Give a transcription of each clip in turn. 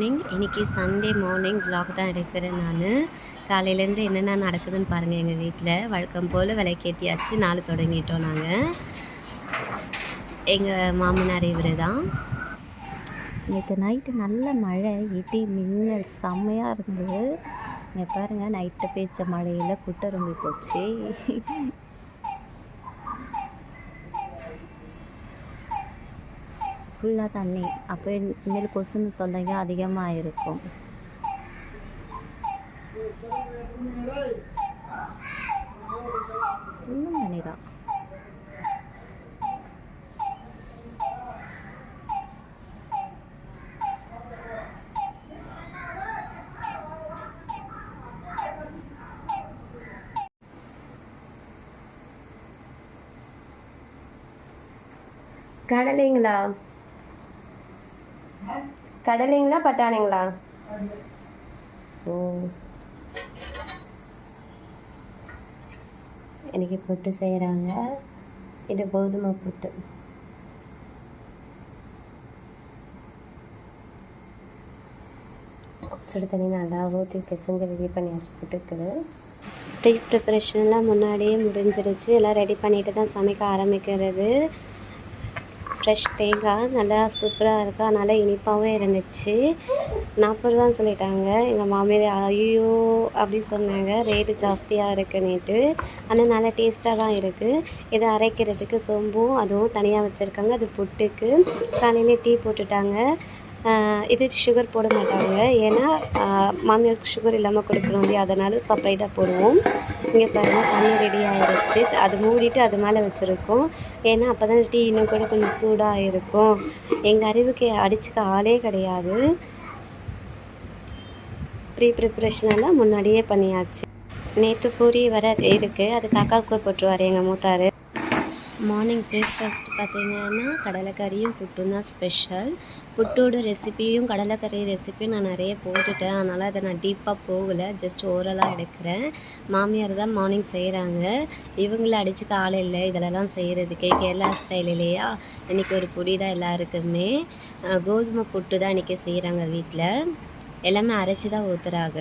Morning இன்றைக்கி Sunday morning block தான் எடுக்கிறேன் நான். காலையிலேருந்து என்னென்ன நடக்குதுன்னு பாருங்கள் எங்கள் வீட்டில் வழக்கம் போல் விலைக்கேற்றியாச்சு நாள் தொடங்கிட்டோம் நாங்கள் எங்கள் மாமனார் இவர் தான் நேற்று நைட்டு நல்ல மழை இடி மின்னல் செம்மையாக இருந்தது. இங்கே பாருங்கள் நைட்டு பேச்ச மழையில் குட்டரும்பி போச்சு. ஃபுல்லாக தண்ணி. அப்போ இனிமேல் கொசுன்னு தொல்லைங்க அதிகமாக இருக்கும் இன்னும் தண்ணி தான் கடலைங்களா? கடலைங்களா பட்டாணிங்களா? ஓ. இன்னைக்கு புட்டு செய்கிறாங்க. இது கோதுமை புட்டு. சுடு தண்ணி நல்லா ஊற்றி பிசைஞ்சு ரெடி பண்ணியாச்சு புட்டுக்கு ப்ரீ ப்ரிப்பரேஷன்லாம் முன்னாடியே முடிஞ்சிருச்சு. எல்லாம் ரெடி பண்ணிட்டு தான் சமைக்க ஆரம்பிக்கிறது. ஃப்ரெஷ் தேங்காய் நல்லா சூப்பராக இருக்கா? நல்லா இனிப்பாகவும் இருந்துச்சு. நாற்பது ரூபான்னு சொல்லிட்டாங்க. எங்கள் மாமியார் ஐயோ அப்படி சொன்னாங்க. ரேட்டு ஜாஸ்தியாக இருக்குன்னுட்டு. ஆனால் நல்லா டேஸ்ட்டாக தான் இருக்குது இதை அரைக்கிறதுக்கு சோம்பும் அதுவும் தனியாக வச்சுருக்காங்க. அது புட்டுக்கு. காலையிலே டீ போட்டுட்டாங்க. இது சுகர் போட மாட்டாங்க. ஏன்னா மாமியாருக்கு சுகர் இல்லாமல் கொடுக்கணும் இல்லையா? அதனால் செப்பரேட்டாக போடுவோம். இங்கே பாருங்கள் தண்ணி ரெடி ஆகிடுச்சு அது மூடிட்டு அது மேலே வச்சுருக்கோம். ஏன்னா அப்போ தான் டீ இன்னும் கூட கொஞ்சம் சூடாக இருக்கும் எங்கள் அறிவுக்கு அடிச்சுக்க ஆளே கிடையாது. ப்ரீ ப்ரிப்ரேஷன் எல்லாம் முன்னாடியே பண்ணியாச்சு. நேற்று பூரி வர இருக்குது அது காக்காவுக்கு போட்டுருவார் எங்கள் மூத்தார். மார்னிங் பிரேக்ஃபாஸ்ட் பார்த்தீங்கன்னா கடலைக்கறியும் புட்டும் தான் ஸ்பெஷல் புட்டோட ரெசிபியும் கடலைக்கறி ரெசிபியும் நான் நிறைய போட்டுட்டேன். அதனால் அதை நான் டீப்பாக போகலை. ஜஸ்ட் ஓரலாக எடுக்கிறேன். மாமியார் தான் மார்னிங் செய்கிறாங்க இவங்கள அடிச்சுக்க ஆள் இல்லை. இதிலலாம் செய்கிறதுக்கே கேரளா ஸ்டைல் இல்லையா இன்றைக்கி ஒரு பொடி தான் எல்லாருக்குமே. கோதுமை புட்டு தான் இன்றைக்கி செய்கிறாங்க வீட்டில் எல்லாமே அரைச்சி தான் ஊற்றுறாங்க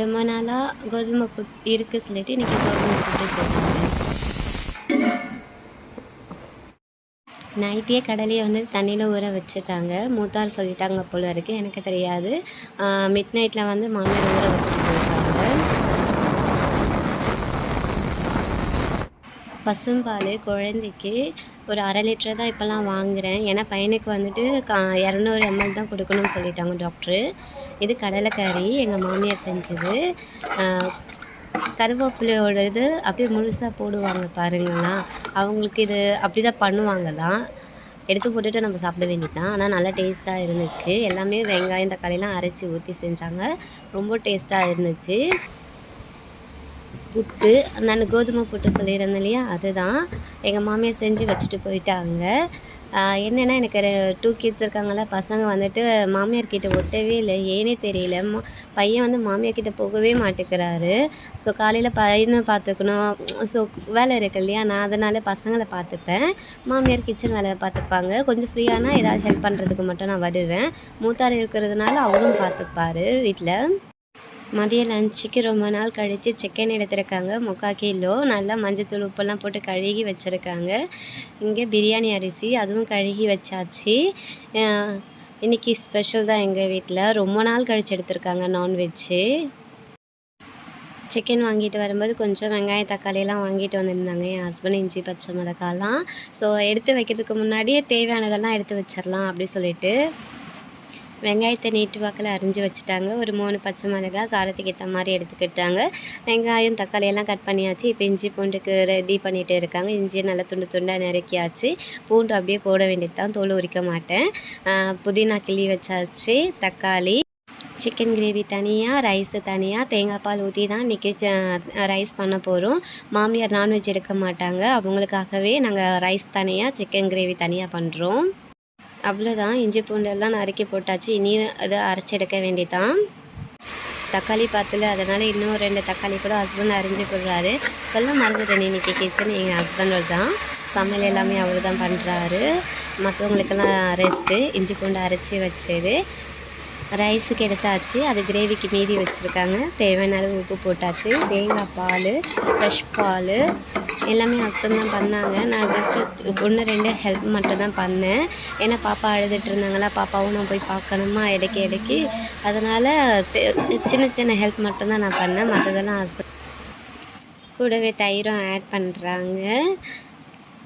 ரொம்ப நாளாக கோதுமை புட் இருக்குது சொல்லிட்டு இன்றைக்கி கோதுமை புட்டு போட்டாங்க நைட்டே கடலையை வந்து தண்ணியில் ஊற வச்சுட்டாங்க. மூத்தார் சொல்லிட்டாங்க போல இருக்கு. எனக்கு தெரியாது. மிட் நைட்டில் வந்து மாமியார் ஊற வச்சுட்டு போயிருக்காங்க. பசும்பால் குழந்தைக்கு ஒரு அரை லிட்டர் தான் இப்போல்லாம் வாங்குகிறேன் ஏன்னா பையனுக்கு வந்துட்டு கா இரநூறு எம்எல் தான் கொடுக்கணும்னு சொல்லிட்டாங்க டாக்டரு. இது கடலைக்கறி. எங்கள் மாமியார் செஞ்சது. கருவேப்பிலையோட இது அப்படியே முழுசாக போடுவாங்க பாருங்களா அவங்களுக்கு இது அப்படி தான் பண்ணுவாங்க தான் எடுத்து போட்டுட்டு நம்ம சாப்பிட வேண்டியதுதான். ஆனால் நல்லா டேஸ்ட்டாக இருந்துச்சு. எல்லாமே வெங்காயம் தக்காளிலாம் அரைச்சி ஊற்றி செஞ்சாங்க. ரொம்ப டேஸ்ட்டாக இருந்துச்சு. புட்டு நான் கோதுமை புட்டு சொல்லியிருந்தேன் இல்லையா? அதுதான். எங்கள் மாமியார் செஞ்சு வச்சுட்டு போயிட்டாங்க. என்னென்னா எனக்கு டூ கிட்ஸ் இருக்காங்கள பசங்க வந்துட்டு மாமியார் கிட்டே ஒட்டவே இல்லை ஏனே தெரியல. மா- பையன் வந்து மாமியார் கிட்ட போகவே மாட்டேங்கிறாரு. ஸோ காலையில் பையனை பார்த்துக்கணும். ஸோ வேலை இருக்கு இல்லையா? நான் அதனால் பசங்களை பார்த்துப்பேன். மாமியார் கிச்சன் வேலை பார்த்துப்பாங்க. கொஞ்சம் ஃப்ரீயானா ஏதாவது ஹெல்ப் பண்ணுறதுக்கு மட்டும் நான் வருவேன். மூத்தார் இருக்கிறதுனால அவரும் பார்த்துப்பாரு வீட்டில் மதிய லஞ்சுக்கு ரொம்ப நாள் கழித்து சிக்கன் எடுத்திருக்காங்க. முக்கால் கிலோ. நல்லா மஞ்சத்தூள் உப்பெல்லாம் போட்டு கழுகி வச்சுருக்காங்க. இங்கே பிரியாணி அரிசி அதுவும் கழுகி வச்சாச்சு. இன்றைக்கி ஸ்பெஷல் தான் எங்கள் வீட்டில் ரொம்ப நாள் கழித்து எடுத்திருக்காங்க நான்வெஜ்ஜு சிக்கன் வாங்கிட்டு வரும்போது கொஞ்சம் வெங்காயம் தக்காளியெல்லாம் வாங்கிட்டு வந்திருந்தாங்க. என் ஹஸ்பண்ட் இஞ்சி பச்சை மிளகாலாம் ஸோ எடுத்து வைக்கிறதுக்கு முன்னாடியே தேவையானதெல்லாம் எடுத்து வச்சிடலாம் அப்படி சொல்லிட்டு. வெங்காயத்தை நீட்டு வாக்கில் அரிஞ்சு வச்சுட்டாங்க. ஒரு மூணு பச்சை மிளகாய் காரத்துக்கு ஏற்ற மாதிரி எடுத்துக்கிட்டாங்க. வெங்காயம் தக்காளியெல்லாம் கட் பண்ணியாச்சு. இப்போ இஞ்சி பூண்டுக்கு ரெடி பண்ணிகிட்டு இருக்காங்க. இஞ்சியை நல்லா துண்டு துண்டாக நெருக்கியாச்சு பூண்டு அப்படியே போட வேண்டியது தான் தோல் உரிக்க மாட்டேன். புதினா கிள்ளி வச்சாச்சு. தக்காளி சிக்கன் கிரேவி தனியாக ரைஸு தனியாக தேங்காய் பால் ஊற்றி தான் இன்றைக்கி ரைஸ் பண்ண போகிறோம் மாமியார் நான்வெஜ் எடுக்க மாட்டாங்க. அவங்களுக்காகவே நாங்கள் ரைஸ் தனியாக சிக்கன் கிரேவி தனியாக பண்ணுறோம் அவ்வளோதான் இஞ்சி பூண்டெல்லாம் நறுக்கி போட்டாச்சு. இனியும் அதை அரைச்சி எடுக்க தக்காளி பார்த்துல அதனால் இன்னும் ரெண்டு தக்காளி கூட ஹஸ்பண்ட் அரிஞ்சு போடுறாரு. சொல்ல மறந்துட்டேன் இன்னைக்கு கிச்சன் எங்கள் ஹஸ்பண்டோட தான். சமையல் எல்லாமே அவர் தான் பண்ணுறாரு மற்றவங்களுக்கெல்லாம் ரெஸ்ட்டு இஞ்சி பூண்டு அரைச்சி வச்சது. ரைஸுக்கு எடுத்தாச்சு. அது கிரேவிக்கு மீதி வச்சுருக்காங்க. தேவையான அளவு உப்பு போட்டாச்சு. தேங்காய் பால் ஃப்ரெஷ் பால் எல்லாமே ஹஸ்பண்ட் தான் பண்ணாங்க. நான் ஜஸ்ட்டு ஒன்று ரெண்டு ஹெல்ப் மட்டும் தான் பண்ணேன். ஏன்னா பாப்பா அழுதுட்டு இருந்தாங்களா பாப்பாவும் நான் போய் பார்க்கணுமா இடைக்கி இடைக்கி. அதனால் சின்ன சின்ன ஹெல்ப் மட்டும் தான் நான் பண்ணேன். மற்றதெல்லாம் ஹஸ்பண்ட் கூடவே தயிரும் ஆட் பண்ணுறாங்க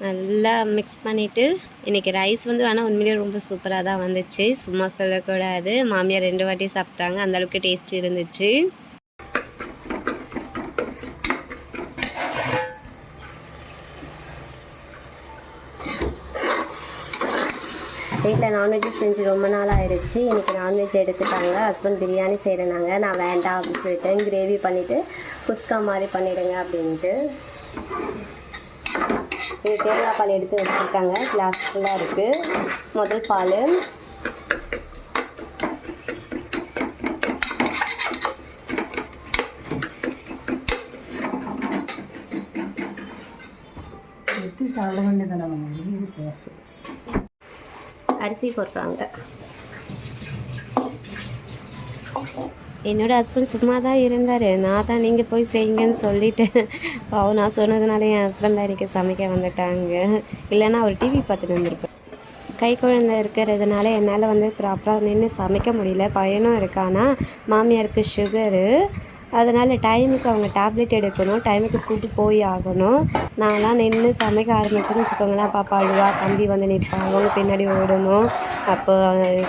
நல்லா மிக்ஸ் பண்ணிவிட்டு இன்றைக்கி ரைஸ் வந்து ஆனால் உண்மையிலேயே ரொம்ப சூப்பராக தான் வந்துச்சு. சும்மா சொல்லக்கூடாது. மாமியார் ரெண்டு வாட்டி சாப்பிட்டாங்க. அந்தளவுக்கு டேஸ்ட் இருந்துச்சு. வீட்டில் நான்வெஜ் செஞ்சு ரொம்ப நாள் ஆயிடுச்சு இன்றைக்கி நான்வெஜ் எடுத்துட்டாங்க. ஹஸ்பண்ட் பிரியாணி செய்கிறனாங்க நான் வேண்டாம் அப்படின்னு சொல்லிட்டேன் கிரேவி பண்ணிவிட்டு குஸ்கா மாதிரி பண்ணிவிடுங்க அப்படின்ட்டு. இது தேங்காய் பால் எடுத்து வச்சுருக்காங்க. கிளாஸ் ஃபுல்லாக இருக்குது முதல் பால். எடுத்து சாப்பிட வேண்டியதானே அரிசி போடுறாங்க. என்னோட ஹஸ்பண்ட் சும்மா தான் இருந்தார். நான் தான் நீங்கள் போய் செய்யுங்கன்னு சொல்லிவிட்டேன் பாவம் நான் சொன்னதுனால என் ஹஸ்பண்ட் தான் இன்றைக்கி சமைக்க வந்துட்டாங்க. இல்லைன்னா அவர் டிவி பார்த்துட்டு வந்திருப்பேன் கை குழந்தை இருக்கிறதுனால என்னால் வந்து ப்ராப்பராக நின்று சமைக்க முடியல. பையனும் இருக்கானா. மாமியாருக்கு சுகரு அதனால் டைமுக்கு அவங்க டேப்லெட் எடுக்கணும். டைமுக்கு கூப்பிட்டு போய் ஆகணும். நான்லாம் நின்று சமைக்க ஆரம்பிச்சேன்னு வச்சுக்கோங்களேன். பாப்பா அழுவா தம்பி வந்து நிற்பான் அவங்க பின்னாடி ஓடணும். அப்போ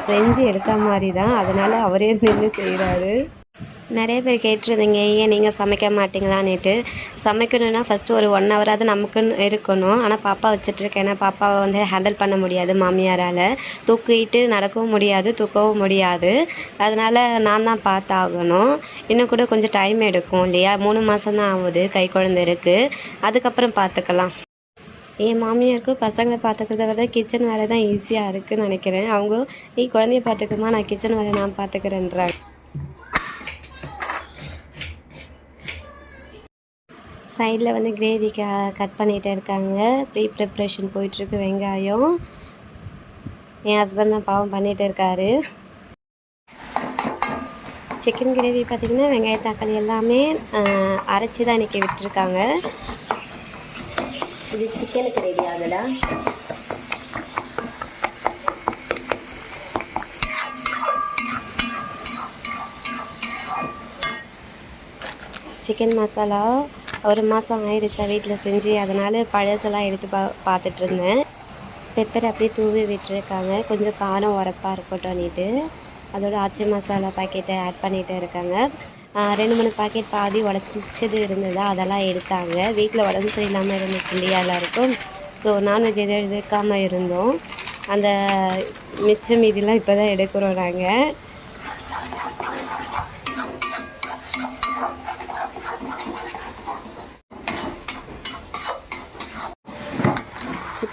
செஞ்சு எடுத்த மாதிரி தான். அதனால் அவரே நின்று செய்கிறாரு நிறைய பேர் கேட்டிருந்தீங்க ஏன் நீங்கள் சமைக்க மாட்டீங்களான்னுட்டு. சமைக்கணுன்னா ஃபஸ்ட்டு ஒரு ஒன் ஹவராவது நமக்குன்னு இருக்கணும். ஆனால் பாப்பா வச்சுட்ருக்கேன். ஏன்னா பாப்பாவை வந்து ஹேண்டில் பண்ண முடியாது மாமியாரால். தூக்கிட்டு நடக்கவும் முடியாது தூக்கவும் முடியாது. அதனால் நான் தான் பார்த்தாகணும். இன்னும் கூட கொஞ்சம் டைம் எடுக்கும் இல்லையா? மூணு மாதம் தான் ஆகுது கை குழந்தை இருக்குது அதுக்கப்புறம் பார்த்துக்கலாம். என் மாமியாருக்கும் பசங்களை பார்த்துக்கிறத விட கிச்சன் வேலை தான் ஈஸியாக இருக்குதுன்னு நினைக்கிறேன். அவங்க நீ குழந்தைய பார்த்துக்கமா நான் கிச்சன் வேலை நான் பார்த்துக்கிறேன்றாங்க. சைடில் வந்து கிரேவி க கட் பண்ணிகிட்டே இருக்காங்க. ப்ரீ ப்ரிப்ரேஷன் போயிட்டுருக்கு வெங்காயம். என் ஹஸ்பண்ட் தான் பாவம் பண்ணிகிட்டு இருக்காரு. சிக்கன் கிரேவி பார்த்திங்கன்னா வெங்காய தக்காளி எல்லாமே அரைச்சி தான் இன்றைக்கி விட்டுருக்காங்க. இது சிக்கனுக்கு ரெடி ஆகுதா சிக்கன் மசாலா ஒரு மாதம் ஆயிடுச்சா வீட்டில் செஞ்சு அதனால் பழசெல்லாம் எடுத்து பா பார்த்துட்டு இருந்தேன் பெப்பர் அப்படியே தூவி விட்டுருக்காங்க. கொஞ்சம் காரம் உரப்பாக இருக்கட்டும்னுட்டு அதோட ஆச்சி மசாலா பாக்கெட்டை ஆட் பண்ணிகிட்டு இருக்காங்க. ரெண்டு மூணு பாக்கெட் பாதி உடச்சது இருந்ததா அதெல்லாம் எடுத்தாங்க. வீட்டில் உடம்பு சரியில்லாமல் இருந்துச்சு இல்லையா எல்லாருக்கும் ஸோ நான்வெஜ் எதுவும் எடுக்காமல் இருந்தோம். அந்த மிச்சம் இதெல்லாம் இப்போ தான் எடுக்கிறோம் நாங்கள்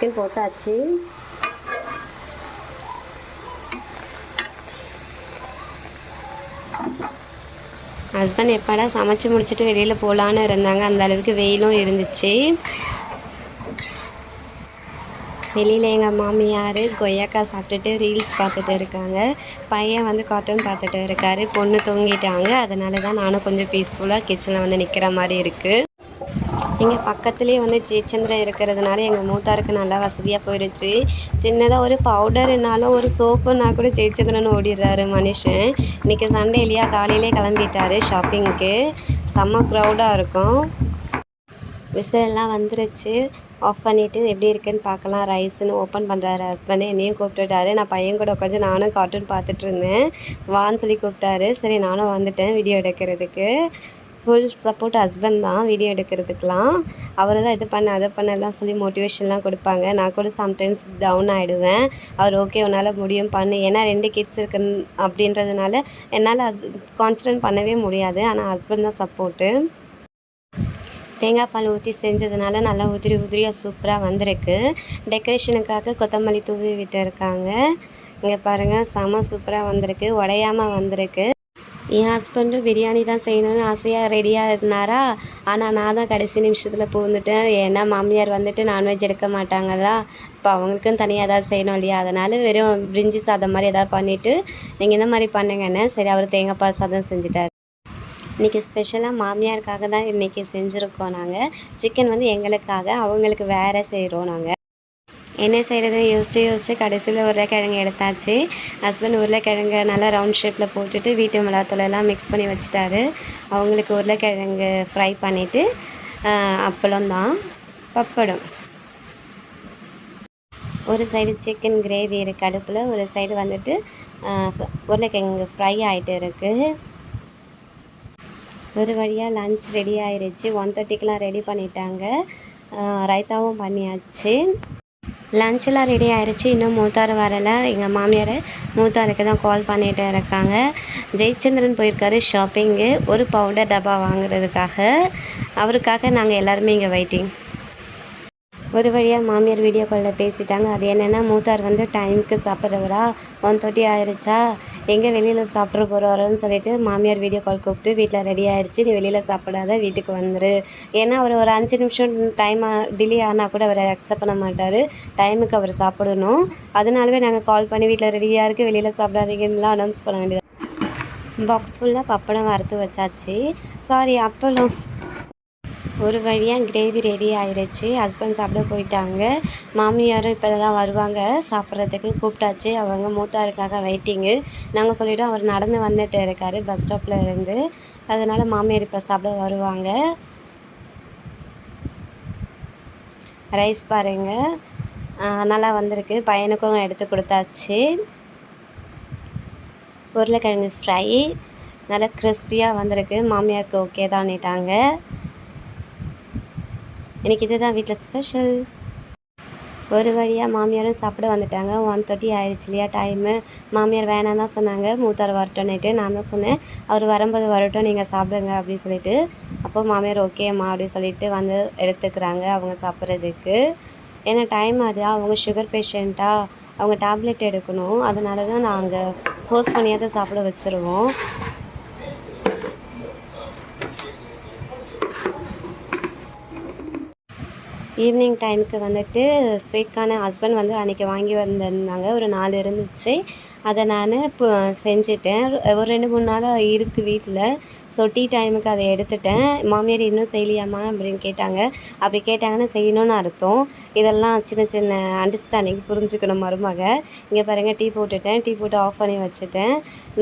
சிக்கன் போட்டாச்சு ஹஸ்பண்ட் எப்படா சமைச்சு முடிச்சுட்டு வெளியில் போகலான்னு இருந்தாங்க. அந்த அளவுக்கு வெயிலும் இருந்துச்சு. வெளியில் எங்கள் மாமியார் கொய்யாக்காய் சாப்பிட்டுட்டு ரீல்ஸ் பார்த்துட்டு இருக்காங்க. பையன் வந்து கார்ட்டூன் பார்த்துட்டு இருக்காரு. பொண்ணு தூங்கிட்டாங்க. அதனால தான் நானும் கொஞ்சம் பீஸ்ஃபுல்லாக கிச்சனில் வந்து நிற்கிற மாதிரி இருக்குது இங்கே பக்கத்துலேயே வந்து ஜெயச்சந்திரன் இருக்கிறதுனால எங்கள் மூத்தாருக்கு நல்லா வசதியாக போயிடுச்சு சின்னதாக ஒரு பவுடர்னாலும் ஒரு சோப்புனா கூட ஜெயச்சந்திரன் ஓடிடுறாரு மனுஷன். இன்றைக்கி சண்டே இல்லையா? காலையிலே கிளம்பிட்டாரு ஷாப்பிங்க்கு. செம்ம க்ரௌடாக இருக்கும். விசிலெல்லாம் வந்துருச்சு. ஆஃப் பண்ணிவிட்டு எப்படி இருக்குன்னு பார்க்கலாம். ரைஸ்னு ஓப்பன் பண்ணுறாரு ஹஸ்பண்ட் என்னையும் கூப்பிட்டுட்டாரு. நான் பையன் கூட உட்காந்து நானும் கார்ட்டூன் பார்த்துட்டு இருந்தேன். வான்னு சொல்லி கூப்பிட்டாரு. சரி நானும் வந்துட்டேன் வீடியோ எடுக்கிறதுக்கு. ஃபுல் சப்போர்ட் ஹஸ்பண்ட் தான் வீடியோ எடுக்கிறதுக்கெலாம் அவர் தான் இது பண்ண அதை பண்ணலாம் சொல்லி மோட்டிவேஷன்லாம் கொடுப்பாங்க. நான் கூட சம்டைம்ஸ் டவுன் ஆகிடுவேன் அவர் ஓகே உன்னால் முடியும் பண்ணு. ஏன்னா ரெண்டு கிட்ஸ் இருக்கு அப்படின்றதுனால என்னால் அது கான்சன்ட்ரேட் பண்ணவே முடியாது. ஆனால் ஹஸ்பண்ட் தான் சப்போர்ட்டு தேங்காய் பால் ஊற்றி செஞ்சதுனால நல்லா உதிரி உதிரியாக சூப்பராக வந்திருக்கு. டெக்கரேஷனுக்காக கொத்தமல்லி தூவி விட்டு இருக்காங்க இங்கே பாருங்கள் செம சூப்பராக வந்திருக்கு. உடையாமல் வந்திருக்கு. என் ஹஸ்பண்டும் பிரியாணி தான் செய்யணும்னு ஆசையாக ரெடியாக இருந்தாரா? ஆனால் நான் தான் கடைசி நிமிஷத்தில் பூந்துட்டேன் ஏன்னா மாமியார் வந்துட்டு நான்வெஜ் எடுக்க மாட்டாங்களா? இப்போ அவங்களுக்கும் தனியாக ஏதாவது செய்யணும் இல்லையா? அதனால் வெறும் பிரிஞ்சி சாதம் மாதிரி ஏதாவது பண்ணிவிட்டு நீங்கள் இந்த மாதிரி பண்ணுங்கன்னு சரி அவர் தேங்காய் பால் சாதம் செஞ்சுட்டார். இன்றைக்கி ஸ்பெஷலாக மாமியாருக்காக தான் இன்றைக்கி செஞ்சுருக்கோம் நாங்கள் சிக்கன் வந்து எங்களுக்காக அவங்களுக்கு வேறு செய்கிறோம் நாங்கள் என்ன செய்கிறதுன்னு யோசிச்சு யோசிச்சு கடைசியில் உருளைக்கிழங்கு எடுத்தாச்சு. ஹஸ்பண்ட் உருளைக்கிழங்கு நல்லா ரவுண்ட் ஷேப்பில் போட்டுட்டு வீட்டு மிளகாத்தூளெல்லாம் மிக்ஸ் பண்ணி வச்சுட்டாரு. அவங்களுக்கு உருளைக்கிழங்கு ஃப்ரை பண்ணிவிட்டு அப்பளம் தான் பப்படம். ஒரு சைடு சிக்கன் கிரேவி இருக்குது அடுப்பில் ஒரு சைடு வந்துட்டு உருளைக்கிழங்கு ஃப்ரை ஆகிட்டு இருக்குது ஒரு வழியாக லஞ்ச் ரெடி ஆயிடுச்சு ஒன் தேர்ட்டிக்கெலாம் ரெடி பண்ணிட்டாங்க. ரைத்தாவும் பண்ணியாச்சு. லஞ்செல்லாம் ரெடி ஆயிருச்சு. இன்னும் மூத்தார் வரலை. எங்கள் மாமியார் மூத்தாருக்கு தான் கால் பண்ணிகிட்டு இருக்காங்க. ஜெயச்சந்திரன் போயிருக்காரு ஷாப்பிங்கு ஒரு பவுடர் டப்பா வாங்குறதுக்காக. அவருக்காக நாங்கள் எல்லாருமே இங்கே வெயிட்டிங் ஒரு வழியாக மாமியார் வீடியோ காலில் பேசிட்டாங்க. அது என்னென்னா மூத்தார் வந்து டைமுக்கு சாப்பிட்றவரா? ஒன் தேர்ட்டி ஆயிடுச்சா எங்கே வெளியில் சாப்பிட்ற போகிறாரோன்னு சொல்லிட்டு மாமியார் வீடியோ கால் கூப்பிட்டு வீட்டில் ரெடி ஆயிடுச்சு நீ வெளியில் சாப்பிடாத. வீட்டுக்கு வந்துரு. ஏன்னா அவர் ஒரு அஞ்சு நிமிஷம் டைம் டிலே ஆனால் கூட அவர் அக்செப்ட் பண்ண மாட்டார். டைமுக்கு அவர் சாப்பிடணும். அதனாலவே நாங்கள் கால் பண்ணி வீட்டில் ரெடியாக இருக்குது வெளியில் சாப்பிடாதீங்கன்னுலாம் அனௌன்ஸ் பண்ண வேண்டியது பாக்ஸ் ஃபுல்லாக பப்படம் வறுத்து வச்சாச்சு. சாரி அப்பளம். ஒரு வழியாக கிரேவி ரெடி ஆயிடுச்சு ஹஸ்பண்ட் சாப்பிட போயிட்டாங்க. மாமியாரும் இப்போ தான் வருவாங்க. சாப்பிட்றதுக்கு கூப்பிட்டாச்சு. அவங்க மூத்தாருக்காக வெயிட்டிங்கு நாங்கள் சொல்லிட்டோம் அவர் நடந்து வந்துட்டு இருக்காரு பஸ் ஸ்டாப்பில் இருந்து. அதனால் மாமியார் இப்போ சாப்பிட வருவாங்க. ரைஸ் பாருங்க. நல்லா வந்திருக்கு. பையனுக்கும் எடுத்து கொடுத்தாச்சு. உருளைக்கிழங்கு ஃப்ரை நல்லா கிறிஸ்பியாக வந்திருக்கு. மாமியாருக்கு ஓகே தான்ட்டாங்க இன்னைக்கு இதுதான் வீட்டில் ஸ்பெஷல் ஒரு வழியாக மாமியாரும் சாப்பிட வந்துட்டாங்க. ஒன் தேர்ட்டி ஆயிடுச்சு இல்லையா டைமு மாமியார் வேணாம் தான் சொன்னாங்க. மூத்தார் வரட்டும்னுட்டு நான் தான் சொன்னேன். அவர் வரும்போது வரட்டும் நீங்கள் சாப்பிடுங்க அப்படின்னு சொல்லிட்டு. அப்போ மாமியார் ஓகேம்மா அப்படின்னு சொல்லிட்டு வந்து எடுத்துக்கிறாங்க அவங்க சாப்பிட்றதுக்கு. ஏன்னா டைம் அது. அவங்க சுகர் பேஷண்ட்டாக அவங்க டேப்லெட் எடுக்கணும். அதனால தான் நாங்கள் ஃபோர்ஸ் பண்ணியாவது சாப்பிட வச்சுருவோம். ஈவினிங் டைமுக்கு வந்துட்டு ஸ்வீட்கான ஹஸ்பண்ட் வந்து அன்றைக்கி வாங்கி வந்திருந்தாங்க. ஒரு நாலு இருந்துச்சு. அதை நான் இப்போ செஞ்சுட்டேன். ஒரு ரெண்டு மூணு நாளாக இருக்குது வீட்டில் ஸோ டீ டைமுக்கு அதை எடுத்துட்டேன். மாமியார் இன்னும் செய்யலையாம்மா அப்படின்னு கேட்டாங்க. அப்படி கேட்டாங்கன்னா செய்யணும்னு அர்த்தம். இதெல்லாம் சின்ன சின்ன அண்டர்ஸ்டாண்டிங் புரிஞ்சுக்கணும் மருமக. இங்கே பாருங்கள் டீ போட்டுட்டேன். டீ போட்டு ஆஃப் பண்ணி வச்சுட்டேன்.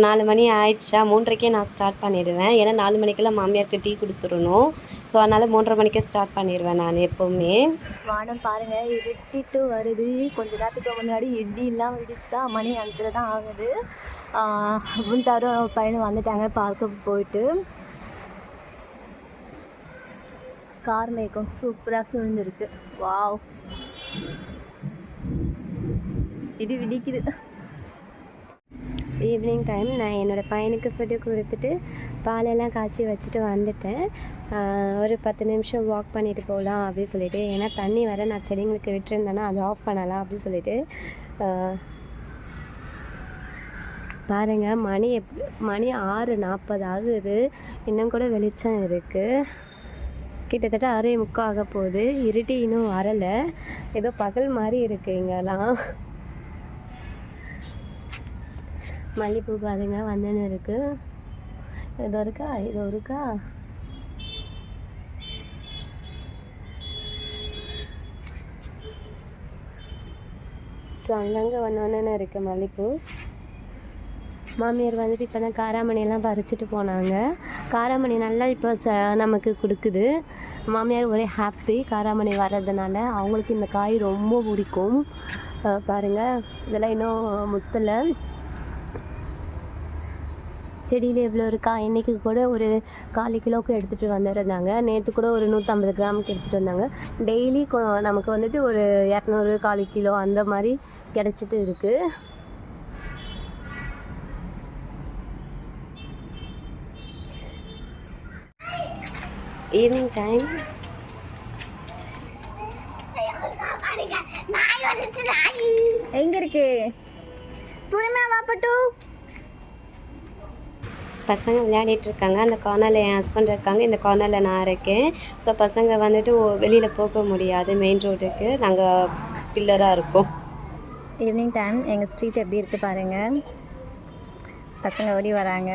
நாலு மணி ஆயிடுச்சா? மூன்றரைக்கே நான் ஸ்டார்ட் பண்ணிடுவேன். ஏன்னா நாலு மணிக்கெல்லாம் மாமியாருக்கு டீ கொடுத்துடணும். ஸோ அதனால் மூன்றரை மணிக்கே ஸ்டார்ட் பண்ணிடுவேன் நான் எப்போவுமே. வானம் பாருங்கள் இருட்டிட்டு வருது. கொஞ்ச நேரத்துக்கு முன்னாடி இடியெல்லாம் விடிச்சு தான் மணி அஞ்சரை தான் ஆகுது. முந்தாரும் பையனும் வந்துட்டாங்க பார்க்க போயிட்டு. கார் மேக்கம் சூப்பராக சூழ்ந்துருக்கு. வாவ் இது விடிக்குது. ஈவினிங் டைம் நான் என்னோடய பையனுக்கு ஃபுட்டு கொடுத்துட்டு பாலெல்லாம் காய்ச்சி வச்சுட்டு வந்துட்டேன். ஒரு பத்து நிமிஷம் வாக் பண்ணிட்டு போகலாம் அப்படின்னு சொல்லிட்டு. ஏன்னா தண்ணி வர நான் செடிங்களுக்கு விட்டுருந்தேன்னா அதை ஆஃப் பண்ணலாம் அப்படின்னு சொல்லிட்டு. பாருங்கள் பாருங்க மணி எப் மணி ஆறு நாற்பது ஆகுது. இன்னும் கூட வெளிச்சம் இருக்குது கிட்டத்தட்ட ஆறே முக்கால் ஆக போகுது. இருட்டி இன்னும் வரலை. ஏதோ பகல் மாதிரி இருக்குது இங்கெல்லாம். மல்லிகைப்பூ பாருங்க வந்துன்னு இருக்கு. இது இருக்கா? இது இருக்கா? ஸோ அங்கங்கே ஒன்று ஒன்று இருக்கு மல்லிகைப்பூ மாமியார் வந்துட்டு இப்போ தான் காராமணியெல்லாம் பறிச்சுட்டு போனாங்க. காராமணி நல்லா இப்போ ச நமக்கு கொடுக்குது. மாமியார் ஒரே ஹாப்பி காராமணி வர்றதுனால அவங்களுக்கு இந்த காய் ரொம்ப பிடிக்கும். பாருங்கள் இதெல்லாம் இன்னும் முத்தலை. செடியில் எவ்வளோ இருக்கா? இன்றைக்கி கூட ஒரு கால் கிலோவுக்கு எடுத்துகிட்டு வந்துருந்தாங்க. நேற்று கூட ஒரு நூற்றம்பது கிராமுக்கு எடுத்துகிட்டு வந்தாங்க. டெய்லி நமக்கு வந்துட்டு ஒரு இரநூறு கால் கிலோ அந்த மாதிரி கிடச்சிட்டு இருக்குது ஈவினிங் டைம் எங்க இருக்கு? பொறுமையா வாப்பட்டு பசங்க விளையாடிட்டு இருக்காங்க. அந்த கார்னரில் என் ஹஸ்பண்ட் இருக்காங்க. இந்த கார்னரில் நான் இருக்கேன். ஸோ பசங்க வந்துட்டு வெளியில் போக முடியாது. மெயின் ரோடுக்கு நாங்கள் பில்லராக இருக்கோம். ஈவினிங் டைம் எங்கள் ஸ்ட்ரீட் எப்படி இருக்குது பாருங்கள் பசங்க ஓடி வராங்க.